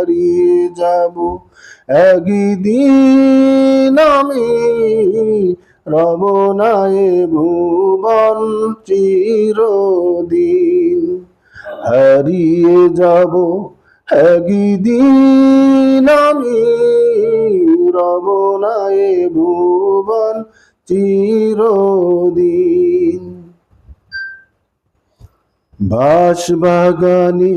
হারিয়ে যাব। একদিন আমি রব ভুবন চিরদিন হারিয়ে যাব। একদিন আমি রব ভুবন চিরদিন বাস বাগানে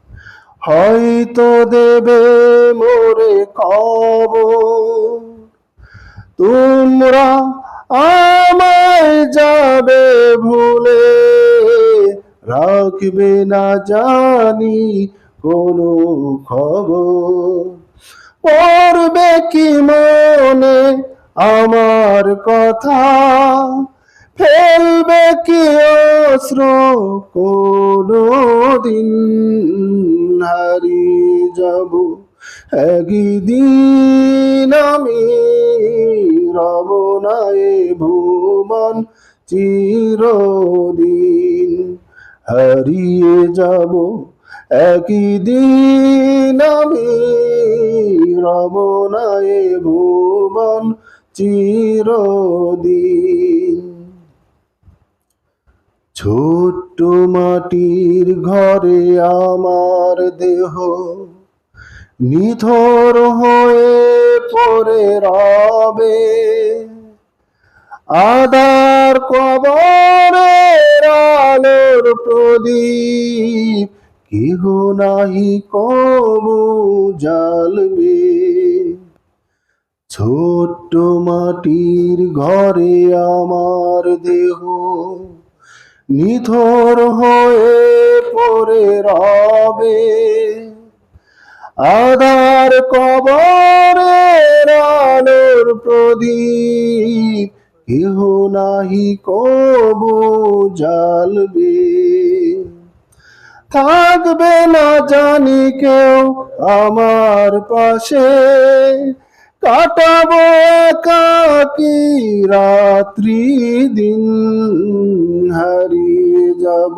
হয়তো দেবে মোরে কব তোমরা আমায় যাবে ভুলে, রাখবে না জানি কোনো খবর। পড়বে কি মনে আমার কথা, ফেলবে কি অস্ত্র কোনো দিন যাব। একদিন আমি রব নাই ভুবন, চিরদিন হারিয়ে যাব। একদিন আমি রব নাই ভুবন, চিরদিন ছোট্ট মাটির ঘরে আমার দেহ নিথর হয়ে পরে রবে। আদার কবরের আলোর প্রদীপ, কেহ নাহি কবু জ্বালবে। ছোট্ট মাটির ঘরে আমার দেহ, নিথর হয়ে পড়ে রবে। আধার কবরের আলোর প্রদীপ, কেহ নাহি কবু জ্বালবে। থাকবে না জানি কেউ আমার পাশে, কাটাবো একাকি রাত্রি দিন হারিয়ে যাব।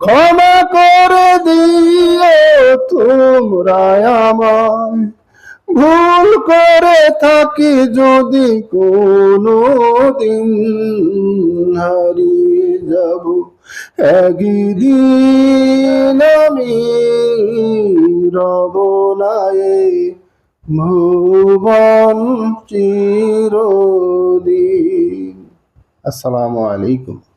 ক্ষমা করে দিও তোমরা আমায়। ভুল করে থাকি যদি কোনো দিন হারিয়ে যাব। একদিন আমি রব নাই ভুবন চিরদিন। আসসালামু আলাইকুম।